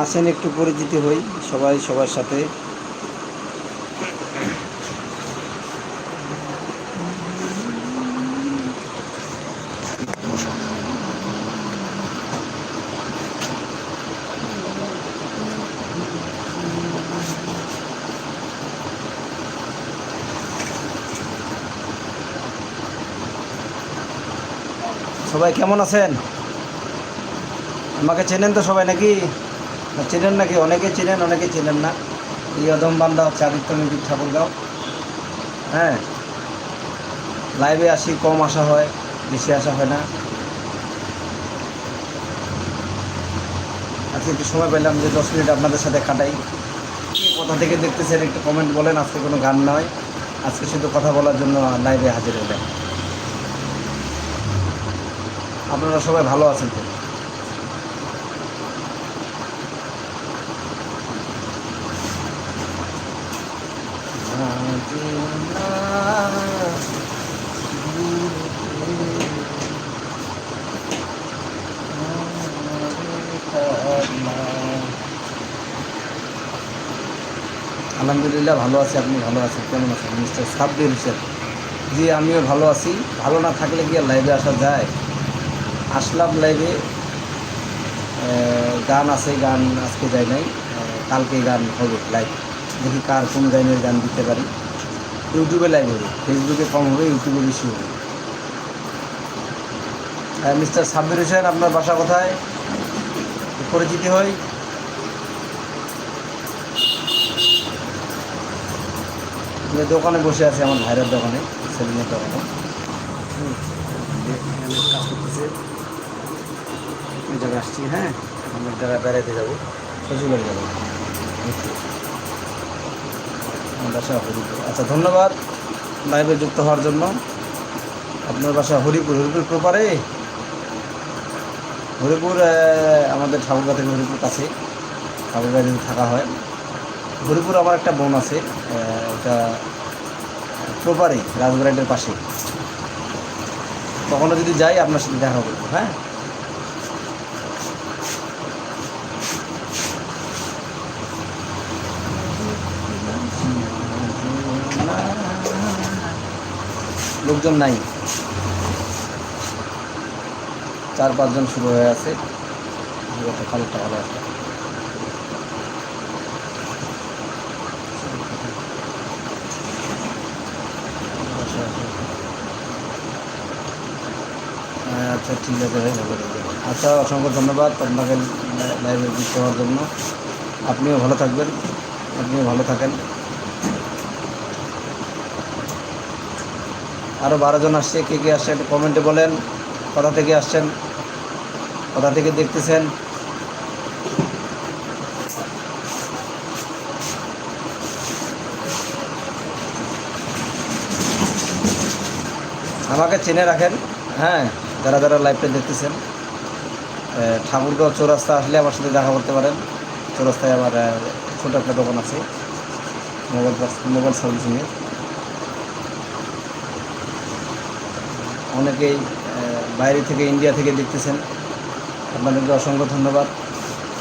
আসেন একটু পরিচিতি হই, সবাই সবার সাথে। সবাই কেমন আছেন? আমাকে চেনেন তো সবাই নাকি? চেনেন নাকি? অনেকে চেনেন অনেকে চেনেন না। এই অদম বান্দা হচ্ছে আদিত্য মিউজিক ঠাকুরগাঁও। হ্যাঁ? লাইভে আসি, কম আসা হয়, বেশি আসা হয় না। আজকে একটু সময় পেলাম যে দশ মিনিট আপনাদের সাথে কাটাই। কোথা থেকে দেখতেছেন একটু কমেন্ট বলেন, আজকে কোনো গান নয়। আজকে শুধু কথা বলার জন্য লাইভে হাজির হলেন আপনারা সবাই ভালো আছেন তো? আলহামদুলিল্লাহ ভালো আছি, আপনি ভালো আছেন? কেমন আছেন? মিস্টার সাব্বির হোসেন। জি, আমিও ভালো আছি। ভালো না থাকলে কি আর লাইভে আসা যায়? আসলাম লাইভে গান আছে, গান আজকে যায় নাই। কালকে গান হবে লাইভ দেখি কার কোন গানের গান দিতে পারি। ইউটিউবে লাইভ হবে ফেসবুকে কম হবে, ইউটিউবে বেশি হবে। হ্যাঁ মিস্টার সাব্বির হোসেন, আপনার বাসা কোথায়? পরিচিতি হই দোকানে বসে আছে আমার ভাইয়ের দোকানে, সেলিমের দোকানে। জায়গায় আসছি হ্যাঁ? আমরা জায়গায় বেড়াতে যাব, শ্বশুরবাড়ি যাব। বাসা হরিপুর। আচ্ছা ধন্যবাদ। লাইভে যুক্ত হওয়ার জন্য। আপনার বাসা হরিপুর হরিপুর প্রপারে? হরিপুর আমাদের ঠাকুরগা থেকে হরিপুর কাছে। ঠাকুরগা যদি থাকা হয়। হরিপুর আমার একটা বোন আছে ওটা প্রপারে রাজবাড়িটার পাশে। কখনো যদি যাই, আপনার সাথে দেখা করব হ্যাঁ? লোকজন নাই। চার পাঁচজন শুরু হয়ে আছে। আচ্ছা ঠিক আছে ভাই, ভালো আচ্ছা অসংখ্য ধন্যবাদ আপনাকে লাইভে যুক্ত হওয়ার জন্য। আপনিও ভালো থাকবেন, আপনিও ভালো থাকেন। আরও বারো জন আসছে, কে কে আসছে একটু কমেন্টে বলেন। কোথা থেকে আসছেন? কোথা থেকে দেখতেছেন? আমাকে চেনে রাখেন হ্যাঁ যারা যারা লাইভটা দেখতেছেন। ঠাকুরগাঁও চৌরাস্তা আসলে আমার সাথে দেখা করতে পারেন। চৌরাস্তায় আমার ছোটো একটা দোকান আছে, মোবাইল মোবাইল সার্ভিসিংয়ের। অনেকেই বাইরে থেকে ইন্ডিয়া থেকে দেখতেছেন। আপনাদেরকে অসংখ্য ধন্যবাদ।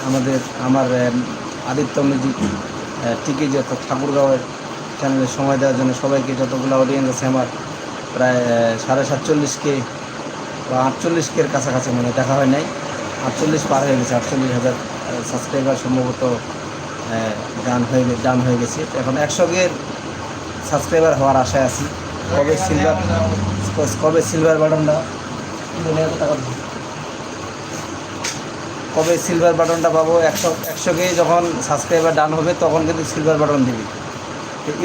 আমাদের, আমার আদিত্য মিউজিক টিকি যত ঠাকুরগাঁওয়ের চ্যানেলে সময় দেওয়ার জন্য সবাইকে যতগুলো অডিয়েন্স আছে আমার, প্রায় সাড়ে সাতচল্লিশ কে বা আটচল্লিশ কের কাছাকাছি মানে দেখা হয় নাই। আটচল্লিশ পার হয়ে গেছে, আটচল্লিশ হাজার সাবস্ক্রাইবার সম্ভবত গান হয়ে ডান হয়ে গেছে। এখন একশো সাবস্ক্রাইবার হওয়ার আশায় আছি। কবে সিলভার কবে সিলভার বাটনটা কবে সিলভার বাটনটা পাবো? একশো একশো কে যখন সাবস্ক্রাইবার ডান হবে, তখন কিন্তু সিলভার বাটন দিবি।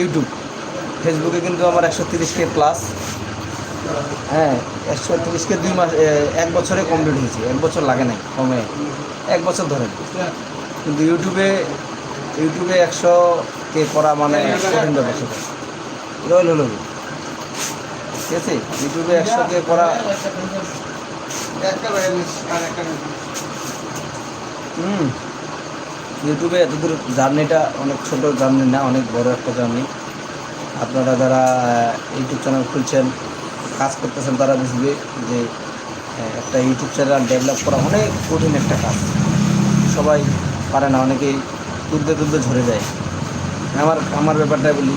ইউটিউব ফেসবুকে কিন্তু আমার একশো তিরিশ কে প্লাস হ্যাঁ একশো তিরিশ কে দুই মাস এক বছরে কমপ্লিট হয়েছে। এক বছর লাগে নাই, কমে। এক বছর ধরে। কিন্তু ইউটিউবে ইউটিউবে একশো কে করা মানে কঠিন ব্যাপার। সেটা রইল হলো ঠিক আছে? ইউটিউবে একশো কে করা হুম। ইউটিউবে এতদূর জার্নিটা অনেক ছোট জার্নি না, অনেক বড় একটা জার্নি। আপনারা যারা ইউটিউব চ্যানেল খুলছেন, কাজ করতেছেন, তারা বুঝবে যে একটা ইউটিউব চ্যানেল ডেভেলপ করা অনেক কঠিন একটা কাজ। সবাই পারে না, অনেকেই তুলতে তুলতে ঝরে যায়। আমার আমার ব্যাপারটা বলি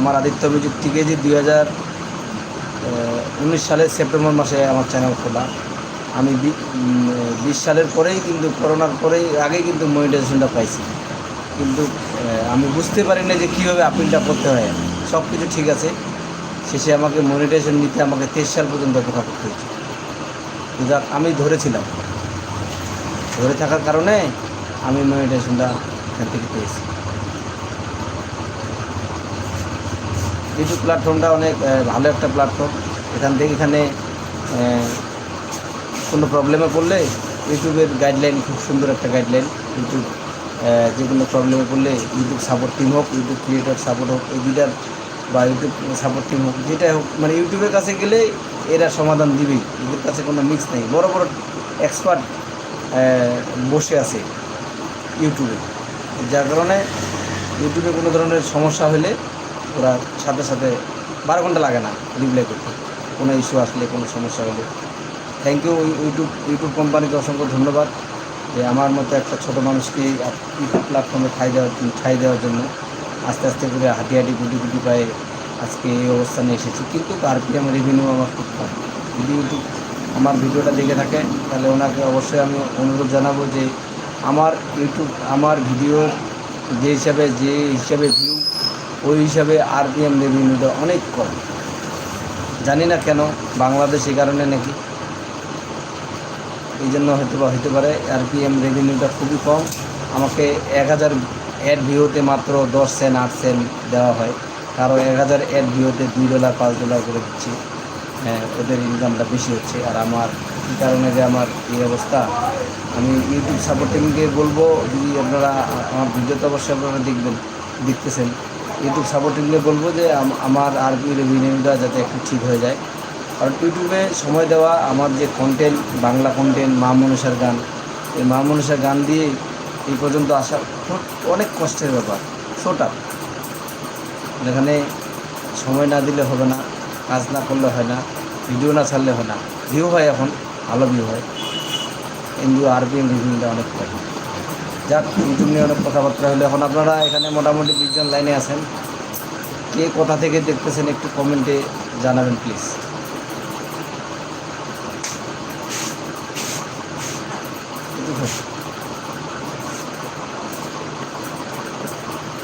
আমার আদিত্য মিউজিক থেকে যে দুই হাজার উনিশ সালের সেপ্টেম্বর মাসে আমার চ্যানেল খোলা। আমি বিশ সালের পরেই কিন্তু করোনার পরেই, আগেই কিন্তু মনিটাইজেশনটা পাইছি। কিন্তু আমি বুঝতে পারি না যে কীভাবে আপিলটা করতে হয়। সব কিছু ঠিক আছে। শেষে আমাকে মনিটাইজেশন নিতে আমাকে তেইশ সাল পর্যন্ত অপেক্ষা করতে হয়েছে। তো যাক, আমি ধরেছিলাম। ধরে থাকার কারণে আমি মনিটাইজেশনটা এখান থেকে পেয়েছি। ইউটিউব প্ল্যাটফর্মটা অনেক ভালো একটা প্ল্যাটফর্ম এখান থেকে এখানে কোনো প্রবলেমে পড়লে ইউটিউবের গাইডলাইন খুব সুন্দর একটা গাইডলাইন ইউটিউব যে কোনো প্রবলেমে পড়লে ইউটিউব সাপোর্ট টিম হোক, ইউটিউব ক্রিয়েটার সাপোর্ট হোক এডিটার বা ইউটিউব সাপোর্ট টিম হোক, যেটাই হোক মানে ইউটিউবের কাছে গেলে এরা সমাধান দিবেই। এদের কাছে কোনো মিক্স নেই। বড় বড় এক্সপার্ট বসে আছে ইউটিউবে। যার কারণে ইউটিউবে কোনো ধরনের সমস্যা হলে ওরা সাথে সাথে বারো ঘণ্টা লাগে না রিপ্লাই করতে। কোনো ইস্যু আসলে, কোনো সমস্যা হলে। থ্যাংক ইউ ইউটিউব ইউটিউব কোম্পানিকে অসংখ্য ধন্যবাদ যে আমার মতো একটা ছোট মানুষকে ইউটিউব প্ল্যাটফর্মে ঠাই দেওয়ার ঠাই দেওয়ার জন্য আস্তে আস্তে করে হাঁটি হাঁটি, গুটি গুটি পায়ে আজকে এই অবস্থানে এসেছি। কিন্তু আরপিএম রেভিনিউ আমার খুব কম। যদি ইউটিউব আমার ভিডিওটা দেখে থাকে, তাহলে ওনাকে অবশ্যই আমি অনুরোধ জানাব যে আমার ইউটিউব আমার ভিডিওর যে হিসাবে যে হিসাবে ভিউ ওই হিসাবে আরপিএম রেভিনিউটা অনেক কম জানি না কেন বাংলাদেশ এই কারণে নাকি। এই জন্য হয়তো বা হতে পারে আরপিএম রেভিনিউটা খুবই কম। আমাকে এক হাজার অ্যাড ভিওতে মাত্র দশ সেন্ট আট সেন্ট দেওয়া হয়। কারও এক হাজার অ্যাড ভিওতে দুই ডলার পাঁচ ডলার করে দিচ্ছি। হ্যাঁ ওদের ইনকামটা বেশি হচ্ছে। আর আমার কী কারণে যে আমার এই অবস্থা, আমি ইউটিউব সাপোর্টিংকে বলব, যদি আপনারা আমার ভিডিও তো অবশ্যই আপনারা দেখবেন, দেখতেছেন। ইউটিউব সাপোর্টিংলে বলব যে আম- আমার আরপি রেভিনিউটা যাতে একটু ঠিক হয়ে যায়। কারণ ইউটিউবে সময় দেওয়া আমার যে কন্টেন্ট বাংলা কন্টেন্ট মা মনুষার গান, এই মা মনুষার গান দিয়ে এই পর্যন্ত আসা অনেক কষ্টের ব্যাপার ছোটা যেখানে সময় না দিলে হবে না, কাজ না করলে হয় না ভিডিও না ছাড়লে হয় না। ভিউ হয় এখন, ভালো ভিউ হয়। কিন্তু আরপিএম রিভিউটা অনেক কম যাক ইউটিউব নিয়ে অনেক কথাবার্তা হলো। এখন আপনারা এখানে মোটামুটি বিশজন লাইনে আছেন। কে কোথা থেকে দেখতেছেন একটু কমেন্টে জানাবেন, প্লিজ।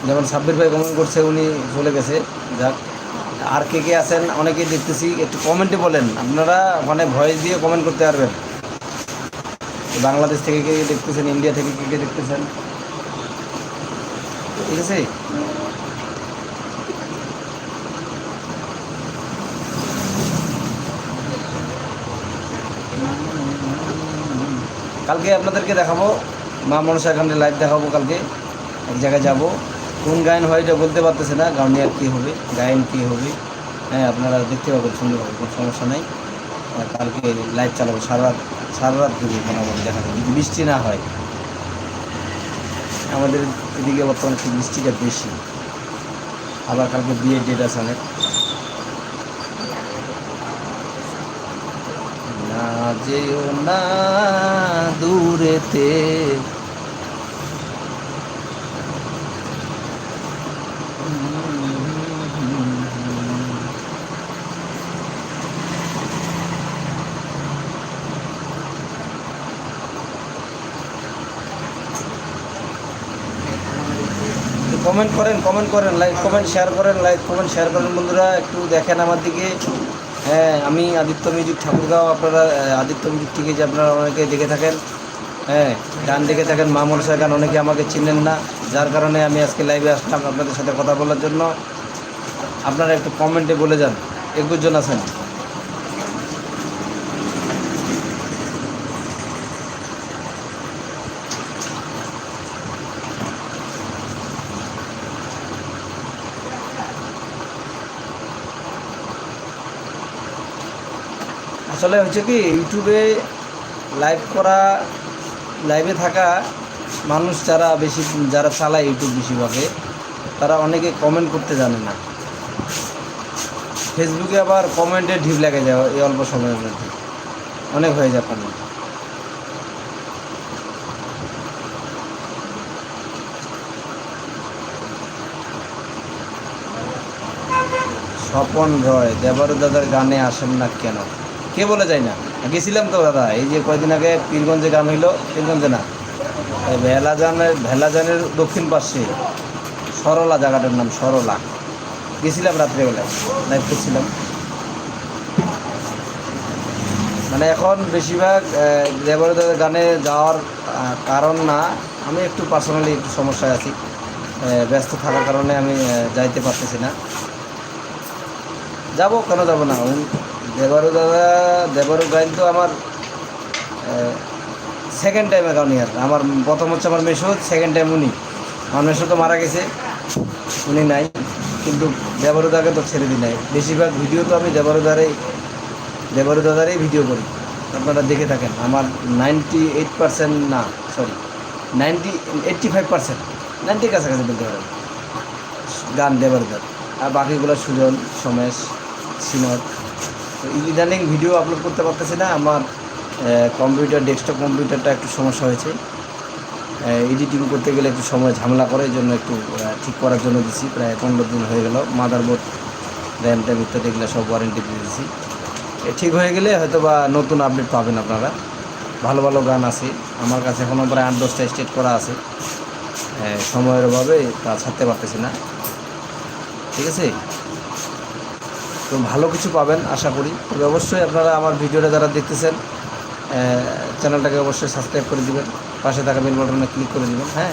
যেমন সাব্বির ভাই কমেন্ট করছে, উনি চলে গেছে। যাক, আর কে কে আছেন অনেকেই দেখতেছি, একটু কমেন্টে বলেন। আপনারা ওখানে ভয়েস দিয়ে কমেন্ট করতে পারবেন। বাংলাদেশ থেকে কে দেখতেছেন ইন্ডিয়া থেকে কে কে দেখতেছেন? ঠিক আছে? কালকে আপনাদেরকে দেখাবো, মা মনসা এখানে লাইভ দেখাবো কালকে। এক জায়গায় যাব। কোন গায়ন হয় এটা বলতে পারতেছে না গাউনিয়ার কী হবে, গায়ন কী হবে? হ্যাঁ আপনারা দেখতে পাবেন সুন্দরভাবে, কোনো সমস্যা নাই। কালকে লাইট চালাবো, সারা সারা রাত ধরে দেখা যাবে যদি বৃষ্টি না হয়, আমাদের এদিকে বর্তমানে একটু বৃষ্টিটা বেশি। আবার কালকে বিয়ে ডেট আছে অনেক। না যেও না দূরেতে। কমেন্ট করেন কমেন্ট করেন লাইক কমেন্ট শেয়ার করেন লাইক কমেন্ট শেয়ার করেন। বন্ধুরা, একটু দেখেন আমার দিকে। হ্যাঁ আমি আদিত্য মিউজিক ঠাকুরগাঁও, আপনারা আদিত্য মিউজিক থেকে যে আপনারা অনেকে দেখে থাকেন হ্যাঁ গান দেখে থাকেন, মা মনসা গান অনেকে আমাকে চিনেন না, যার কারণে আমি আজকে লাইভে আসলাম আপনাদের সাথে কথা বলার জন্য। আপনারা একটু কমেন্টে বলে যান একুশ জন আছেন। আসলে হচ্ছে কি ইউটিউবে লাইভ করা লাইভে থাকা মানুষ যারা বেশি, যারা চালায় ইউটিউব বেশিরভাগে, তারা অনেকে কমেন্ট করতে জানে না। ফেসবুকে আবার কমেন্টে ঢিপ লাগে যায় এই অল্প সময়ের মধ্যে। অনেক হয়ে যায় কমেন্ট স্বপন রয়, দেবর দাদার গানে আসেন না কেন? কে বলে যায় না? গেছিলাম তো দাদা, এই যে কয়দিন আগে পীরগঞ্জে গান হইল, পীরগঞ্জে না ভেলাজানের ভেলাজানের দক্ষিণ পাশে, সরলা জায়গাটার নাম সরলা। গেছিলাম রাত্রেবেলায় লাইভ করছিলাম। মানে এখন বেশিরভাগ দেবর গানে যাওয়ার কারণ না, আমি একটু পার্সোনালি একটু সমস্যায় আছি। ব্যস্ত থাকার কারণে আমি যাইতে পারতেছি না। যাব, কেন যাব না? দেবারু দাদা, দেবারু গাইন তো আমার সেকেন্ড টাইম ইয়ার আমার প্রথম হচ্ছে আমার মেশো সেকেন্ড টাইম উনি। আমার মেশো তো মারা গেছে, উনি নাই। কিন্তু দেবারু দাকে তো ছেড়ে দিই নাই। বেশিরভাগ ভিডিও তো আমি দেবারু দারেই, দেবারু দাদারই ভিডিও করি। আপনারা দেখে থাকেন। আমার নাইনটি এইট পার্সেন্ট না sorry ninety eighty five percent নাইনটির কাছাকাছি বলতে পারেন। গান দেবারু দার। আর বাকিগুলো সুজন, সমেশ সিনর তো ইদানিং ভিডিও আপলোড করতে পারতেছি না, আমার কম্পিউটার ডেস্কটপ কম্পিউটারটা একটু সমস্যা হয়েছে। এডিটিং করতে গেলে একটু সময় ঝামেলা করে, এই জন্য একটু ঠিক করার জন্য দিছি। প্রায় পনেরো দিন হয়ে গেল মাদারবোর্ড র্যাম ট্যাম ইত্যাদি এগুলো সব ওয়ারেন্টি দিয়ে দিছি। ঠিক হয়ে গেলে হয়তো বা নতুন আপডেট পাবেন আপনারা। ভালো ভালো গান আছে। আমার কাছে এখনও প্রায় আট, দশটা স্টেট করা আছে। সময়ের অভাবে তা ছাড়তে পারতেছি না। ঠিক আছে? তো ভালো কিছু পাবেন, আশা করি। তবে অবশ্যই আপনারা আমার ভিডিওটা যারা দেখতেছেন চ্যানেলটাকে অবশ্যই সাবস্ক্রাইব করে দিবেন, পাশে থাকা বেল বাটনে ক্লিক করে দিবেন হ্যাঁ?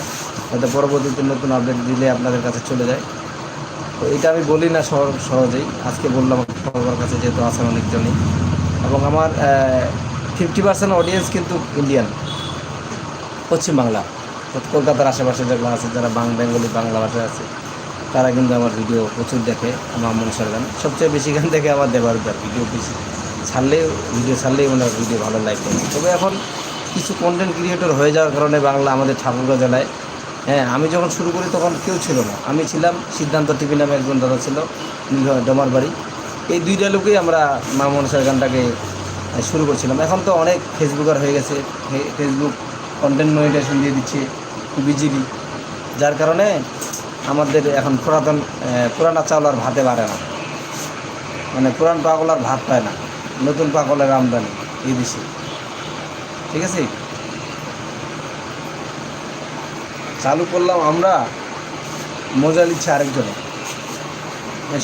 যাতে পরবর্তীতে নতুন আপডেট দিলে আপনাদের কাছে চলে যায়। তো এটা আমি বলি না সহ- সহজেই, আজকে বললাম সবার কাছে যেহেতু আছেন অনেকজনই। এবং আমার ফিফটি পার্সেন্ট অডিয়েন্স কিন্তু ইন্ডিয়ান পশ্চিমবাংলা কলকাতার আশেপাশে যেগুলো আছে, যারা বাং, বেঙ্গলি বাংলা ভাষায় আছে। তারা কিন্তু আমার ভিডিও প্রচুর দেখে আমার মনসার গান। সবচেয়ে বেশি গান দেখে আমার উদ্ধার ভিডিও বেশি। ছাড়লেও ভিডিও ছাড়লেই হয় ভিডিও ভালো করে তবে এখন কিছু কন্টেন্ট ক্রিয়েটর হয়ে যাওয়ার কারণে বাংলা আমাদের ঠাকুরগাঁ জেলায় হ্যাঁ আমি যখন শুরু করি তখন কেউ ছিল না। আমি ছিলাম সিদ্ধান্ত টিভি নামে একজন দাদা ছিল ডোমার বাড়ি। এই দুইটা লোকেই আমরা মা মনসার গানটাকে শুরু করছিলাম। এখন তো অনেক ফেসবুকার হয়ে গেছে ফেসবুক কন্টেন্ট মনিটাইজেশন দিয়ে দিচ্ছে বিজিবি যার কারণে আমাদের এখন পুরাতন পুরানা চাউল আর ভাতে বাড়ে না। মানে পুরান পাগল আর ভাত পায় না। নতুন পাগলের আমদানি এই দেশে ঠিক আছে? চালু করলাম আমরা মজা নিচ্ছে আরেকজনে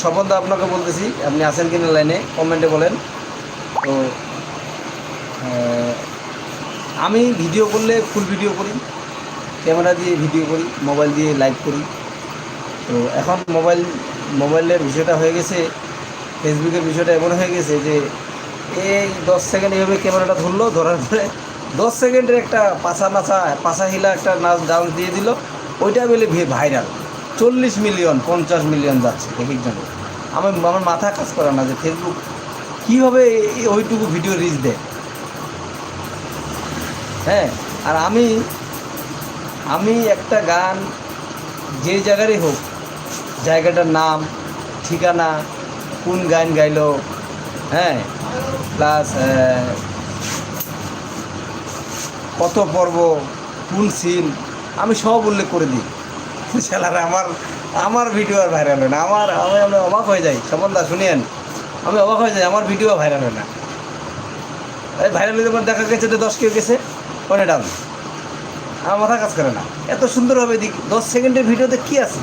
সম্বন্ধে আপনাকে বলতেছি, আপনি আছেন কিনা লাইনে, কমেন্টে বলেন। তো আমি ভিডিও করলে ফুল ভিডিও করি। ক্যামেরা দিয়ে ভিডিও করি মোবাইল দিয়ে লাইভ করি। তো এখন মোবাইল, মোবাইলের বিষয়টা হয়ে গেছে, ফেসবুকের বিষয়টা এমন হয়ে গেছে যে এই দশ সেকেন্ড এইভাবে ক্যামেরাটা ধরলো, ধরার পরে দশ সেকেন্ডের একটা পাছা নাচা পাছা হিলা একটা নাচ ডান্স দিয়ে দিল, ওইটা বলে ভাইরাল চল্লিশ মিলিয়ন, পঞ্চাশ মিলিয়ন যাচ্ছে এক একজনে। আমার আমার মাথা কাজ করে না যে ফেসবুক কীভাবে ওইটুকু ভিডিও রিচ দেয়। হ্যাঁ আর আমি আমি একটা গান যে জায়গারই হোক জায়গাটার নাম, ঠিকানা, কোন গান গাইল হ্যাঁ প্লাস কত পর্ব, কোন সিন আমি সব উল্লেখ করে দিই। ছেলেরা আমার আমার ভিডিও আর ভাইরাল হয় না। আমার, আমি আমি অবাক হয়ে যাই। সম্বন্ধা শুনিয়েন? আমি অবাক হয়ে যাই, আমার ভিডিও ভাইরাল হয় না। এই ভাইরাল হয়ে দেখা গেছে যে দশ কেউ গেছে ওনে ডাউন আমার মাথা কাজ করে না। এত সুন্দরভাবে দিক, দশ সেকেন্ডের ভিডিওতে কী আছে?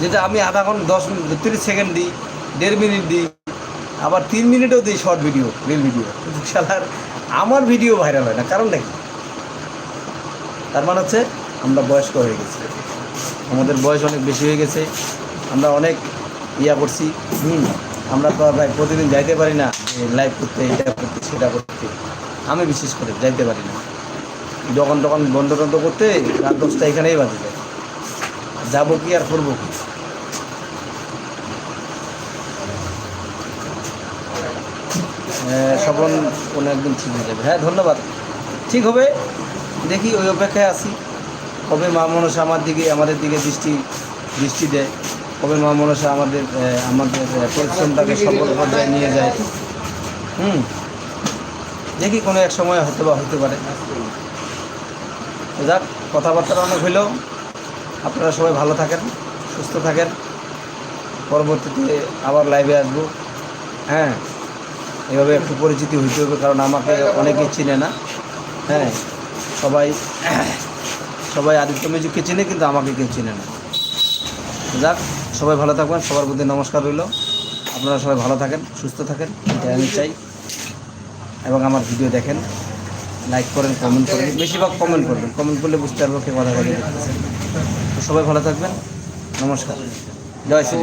যেটা আমি আধা ঘণ্টা, দশ মিনিট, তিরিশ সেকেন্ড দিই, দেড় মিনিট দিই, আবার তিন মিনিটও দিই শর্ট ভিডিও রিল ভিডিও কিন্তু শালার আমার ভিডিও ভাইরাল হয় না। কারণটা কি? তার মানে হচ্ছে, আমরা বয়স্ক হয়ে গেছি। আমাদের বয়স অনেক বেশি হয়ে গেছে। আমরা অনেক ইয়া করছি। হুম, আমরা তো ভাই প্রতিদিন যাইতে পারি না। লাইভ করতে, এটা করতে, সেটা করতে। আমি বিশেষ করে যাইতে পারি না। দোকান টোকান বন্ধ টন্ধ করতে রাত দশটা এখানেই বাজে যায়। যাব কি আর করব কি? স্বপন কোনো একদিন ঠিক হয়ে যাবে। হ্যাঁ ধন্যবাদ। ঠিক হবে। দেখি ওই অপেক্ষায় আছি। কবে মা মনসা আমার দিকে, আমাদের দিকে দৃষ্টি দৃষ্টি দেয়? কবে মা মনসা আমাদের আমাদের পরিশ্রমটাকে সফল পর্যায়ে নিয়ে যায়? হুম। দেখি কোনো এক সময় হয়তো বা হতে পারে। যাক, কথাবার্তা অনেক হইলেও আপনারা সবাই ভালো থাকেন, সুস্থ থাকেন। পরবর্তীতে আবার লাইভে আসব। হ্যাঁ। এভাবে একটু পরিচিতি হইতে হবে কারণ আমাকে অনেকেই চিনে না। হ্যাঁ সবাই সবাই আদিত্য মিউজিককে চিনে, কিন্তু আমাকে কেউ চিনে না। যাক, সবাই ভালো থাকবেন, সবার প্রতি নমস্কার রইল। আপনারা সবাই ভালো থাকেন, সুস্থ থাকেন এটাই আমি চাই। এবং আমার ভিডিও দেখেন লাইক করেন কমেন্ট করেন, বেশিরভাগ কমেন্ট করবেন। কমেন্ট করলে বুঝতে পারব কে কথা বলে তো সবাই ভালো থাকবেন, নমস্কার। জয় শ্রী